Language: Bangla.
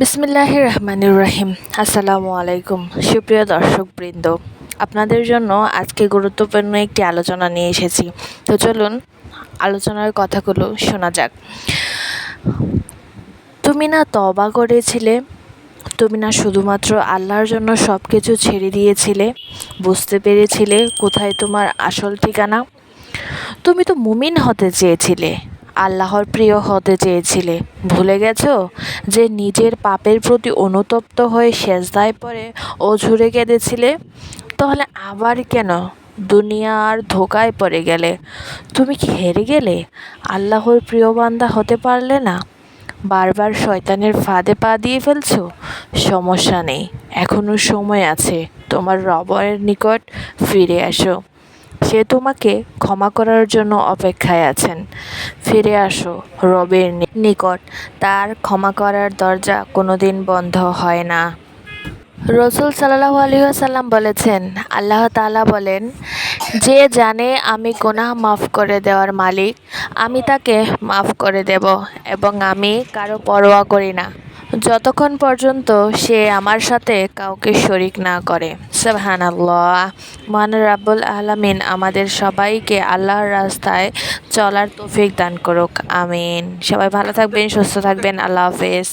বিসমিল্লাহ রহমানুর রহিম আসসালামু আলাইকুম সুপ্রিয় দর্শকবৃন্দ, আপনাদের জন্য আজকে গুরুত্বপূর্ণ একটি আলোচনা নিয়ে এসেছি। তো চলুন আলোচনার কথাগুলো শোনা যাক। তুমি না তবা করেছিলে, তুমি না শুধুমাত্র আল্লাহর জন্য সব কিছু ছেড়ে দিয়েছিলে, বুঝতে পেরেছিলে কোথায় তোমার আসল ঠিকানা? তুমি তো মুমিন হতে চেয়েছিলে আল্লাহর প্রিয় হতে চেয়েছিলে। ভুলে গেছো যে নিজের পাপের প্রতি অনুতপ্ত হয়ে সেজদায় পড়ে অঝুরে কেঁদেছিলে? তাহলে আবার কেন দুনিয়ার ধোকায় পড়ে গেলে? তুমি কি হেরে গেলে? আল্লাহর প্রিয় বান্দা হতে পারলে না। বারবার শয়তানের ফাঁদে পা দিয়ে ফেলছো? সমস্যা নেই এখনও সময় আছে। তোমার রবের নিকট ফিরে আসো সে তোমাকে ক্ষমা করার জন্য অপেক্ষায় আছেন। ফিরে আসো, রবের নিকট। তার ক্ষমা করার দরজা কোনোদিন বন্ধ হয় না। রসুল সাল্লাহ আলহিহাসাল্লাম বলেছেন, আল্লাহ তাআলা বলেন, যে জানে আমি গুনাহ মাফ করে দেওয়ার মালিক, আমি তাকে মাফ করে দেব এবং আমি কারও পরোয়া করি না। যতক্ষণ পর্যন্ত সে আমার সাথে কাউকে শরিক না করে। সাবহান আল্লাহ মান রাব্বুল আলামিন আমাদের সবাইকে আল্লাহর রাস্তায় চলার তৌফিক দান করুক। আমিন। সবাই ভালো থাকবেন, সুস্থ থাকবেন। আল্লাহ হাফেজ।